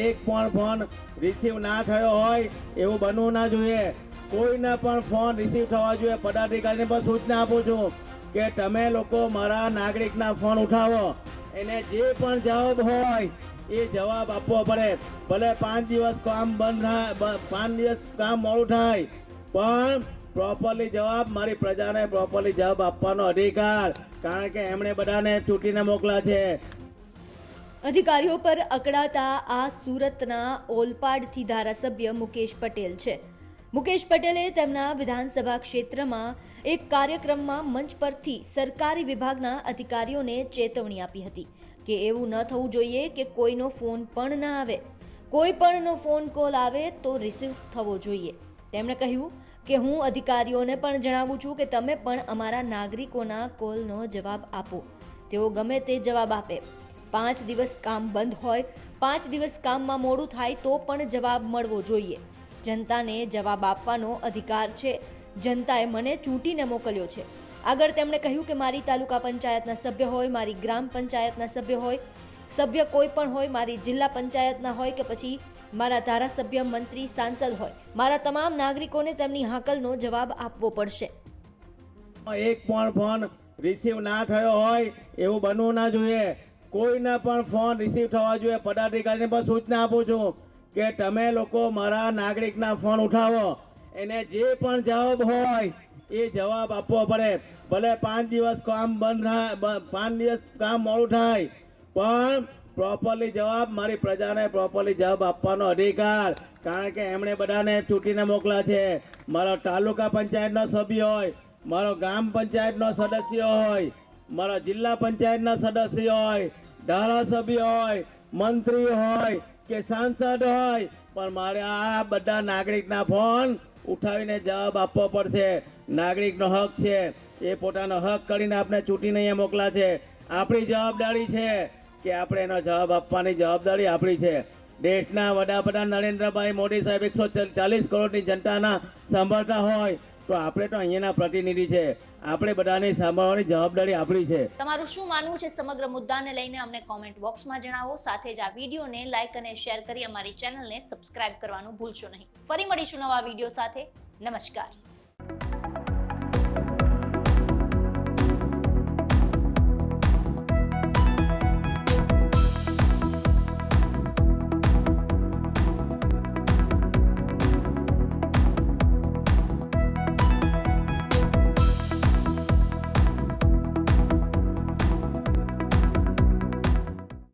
એક પણ phone receive ના થયો હોય, એવું બનવું ના જોઈએ. કોઈને પણ ફોન રિસીવ થવા જોઈએ. પદાધિકારીને પણ સૂચના આપું છું કે તમે લોકો મારા નાગરિકના ફોન ઉઠાવો. એને જે પણ જવાબ હોય, એ જવાબ આપવો પડે. ભલે પાંચ દિવસ કામ બંધ થાય પાંચ દિવસ કામ મોડું થાય, પણ પ્રોપરલી જવાબ, મારી પ્રજાને પ્રોપરલી જવાબ આપવાનો અધિકાર. કારણ કે એમણે બધાને ચૂંટીને મોકલા છે. અધિકારીઓ પર અકળાતા આ સુરતના ઓલપાડથી ધારાસભ્ય મુકેશ પટેલ છે. મુકેશ પટેલે તેમના વિધાનસભા ક્ષેત્રમાં એક કાર્યક્રમમાં મંચ પરથી સરકારી વિભાગના અધિકારીઓને ચેતવણી આપી હતી કે એવું ન થવું જોઈએ કે કોઈનો ફોન પણ ના આવે. કોઈ પણનો ફોન કોલ આવે તો રિસીવ થવો જોઈએ. તેમણે કહ્યું કે હું અધિકારીઓને પણ જણાવું છું કે તમે પણ અમારા નાગરિકોના કોલનો જવાબ આપો. તેઓ ગમે તે જવાબ આપે. પાંચ દિવસ કામ બંધ હોય, પાંચ દિવસ કામમાં મોડું થાય તો પણ જવાબ મળવો જોઈએ. જનતાને જવાબ આપવાનો અધિકાર છે. જનતાએ મને ચૂંટીને મોકલ્યો છે. આગળ તેમણે કહ્યું કે મારી તાલુકા પંચાયતના સભ્ય હોય, મારી ગ્રામ પંચાયતના સભ્ય હોય, સભ્ય કોઈ પણ હોય, મારી જિલ્લા પંચાયતના હોય કે પછી મારા ધારાસભ્ય, મંત્રી, સાંસદ હોય, મારા તમામ નાગરિકોને તેમની હાકલનો જવાબ આપવો પડશે. એક પણ ફોન રિસીવ ના થયો હોય, એવું બનવું ના જોઈએ. કોઈને પણ ફોન રિસીવ થવા જોઈએ, પદાધિકારીને પણ સૂચના આપું છું કે તમે લોકો મારા નાગરિકના ફોન ઉઠાવો. એને જે પણ જવાબ હોય એ જવાબ આપવો પડે. ભલે પાંચ દિવસ કામ બંધ થાય પાંચ દિવસ કામ મોડું થાય, પણ પ્રોપરલી જવાબ, મારી પ્રજાને પ્રોપરલી જવાબ આપવાનો અધિકાર. કારણ કે એમણે બધાને ચૂંટીને મોકલા છે. મારો તાલુકા પંચાયતનો સભ્ય હોય, મારો ગ્રામ પંચાયતનો સદસ્ય હોય, મારા જિલ્લા પંચાયતના સદસ્ય હોય ધારાસભ્ય હોય, મંત્રી હોય કે સાંસદ હોય, પણ મારે આ બધા નાગરિકના ફોન ઉઠાવીને જવાબ આપવો પડશે. નાગરિકનો હક છે. એ પોતાનો હક કરીને આપણે ચૂંટીને અહીંયા મોકલા છે. આપણી જવાબદારી છે કે આપણે એનો જવાબ આપવાની જવાબદારી આપણી છે. દેશના વડાપ્રધાન નરેન્દ્રભાઈ મોદી સાહેબ એકસો ચાલીસ કરોડની જનતાના સાંભળતા હોય તો આપણે તો અહીંયાના પ્રતિનિધિ છે. આપણે બધાને સાંભળવાની જવાબદારી આપણી છે. તમારું શું માનવું છે સમગ્ર મુદ્દાને લઈને અમને કોમેન્ટ બોક્સમાં જણાવો. સાથે જ આ વિડીયોને લાઇક અને શેર કરી અમારી ચેનલને સબસ્ક્રાઇબ કરવાનું ભૂલશો નહીં. ફરી મળીશું નવા વીડિયો સાથે. નમસ્કાર.